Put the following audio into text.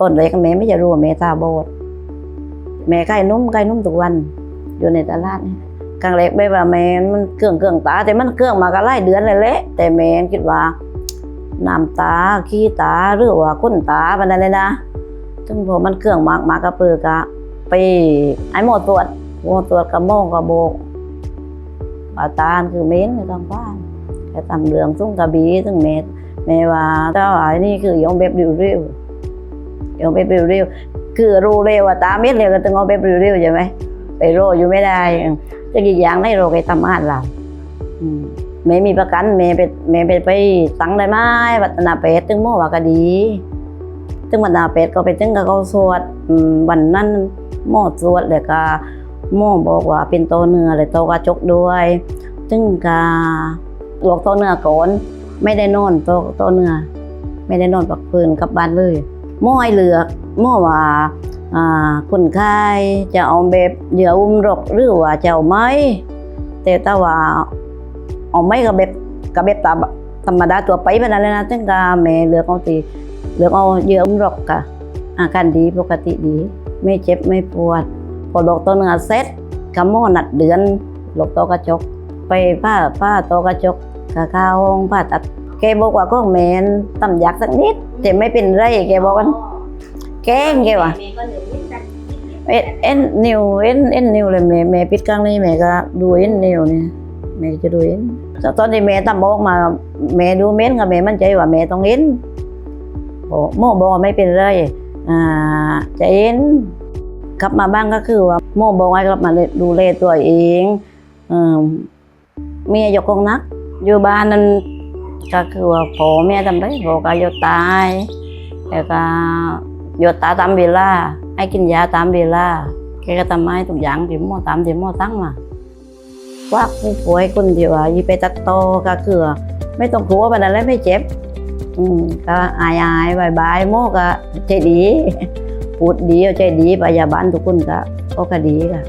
ต้นเล็กแม่ไม่จะรู้ว่าแม่ตาบอดแม่ใกล้นุ่มใกล้นุ่มทุกวัน อยู่ในตลาดนี่กลางเล็กไม่ว่าแม่มันเกลื่องเกลื่องตา แต่มันเกลื่องมาก็ไล่เดือนเลยแหละแต่แม่คิดว่าน้ำตาขี้ตาหรือว่าก้นตาปานนั้นเลยนะซึ่งพอมันเกลื่องมากมากระเปือกะไปไอ้หมอตรวจหมอตรวจกับโมงกับโบกว่าตาคือเม้นในทางบ้านแต่ตำเรืองซุ้งกระบีซึ่งเม็ดแม่ว่าเจ้าไอ้นี่คือยองแบบริ้วริ้ว ๆยองแบบริ้วคือรู้เร็วว่าตาเม็ดเร็วก็ต้องเอาแบบริ้วใช่ไหมไปโรอยู่ไม่ได้จะกี่อย่างในโรคไอ้ทำงานเราอืมแม่มีประกันแม่ไปแม่ไปไปตังได้ไหมวัฒนาเป็ดตึงหม้อว่าก็ดีตึงวัฒนาเป็ดก็ไปตึงกับเขาสวดวันนั้นหม้อสวดแล้วก็หม้อบอกว่าเป็นโตเนื้อเลยโตกระจกด้วยตึงกาลวกโตเนื้อก่อนไม่ได้นอนโตโตเนื้อไม่ได้นอนปักพื้นกลับบ้านเลย หม้อให้เหลือกหม้อว่าอ่าคนไข้จะเอาแบบเหยื่ออุ้มรกหรือว่าจะเอาไหมแต่ถ้าว่าเอาไม่กับแบบกับแบบตาธรรมดาตัวไปแบบนั้นเลยนะตั้งแต่แม่เลือกเอาตีเลือกเอาเยื่ออุ้มรกกะอาการดีปกติดี ไม่เจ็บไม่ปวด พอดอกตัวเนื้อเซ็ตกำหมอนัดเดือนหลกโตกระจก ไปผ้าผ้าโตกระจกกะข้าวห้องผ้าตัด แกบอกว่าก็แมนตำยักสักนิด แต่ไม่เป็นไรแกบอกว่าแกงแกว่าเอ็นเอ็นนิวเอ็นเอ็นนิวเลยแม่แม่ปิดกลางนี่แม่ก็ดูเอ็นนิวเนี่ยแม่จะดูเอ็นตอนที่แม่ตั้มบอกมาแม่ดูเม้นกับแม่มั่นใจว่าแม่ต้องเอ็นโอ้โมบอกว่าไม่เป็นไรอ่าจะเอ็นกลับมาบ้านก็คือว่าโมบอกให้กลับมาดูแลตัวเองเอ่อเมียยกกองนัก อยู่บ้านนั้น ก็คือว่าพ่อแม่ทำได้พ่อก็อยตายแล้วก็อยตาตามเวลาให้กินยาตามเวลาแกก็ทำให้ทุกอย่างที่หมอตามที่หมอตั้งมาว่าผู้ป่วยคนที่ว่ายีไปตัดโตอก็คือไม่ต้องกลัวไปนั่นแหล้วไม่เจ็บ อืมก็อายอายบายบายหมอก็ใจดีพูดดีเอาใจดีพยาบาลทุกคนก็ก็ดีค่ะ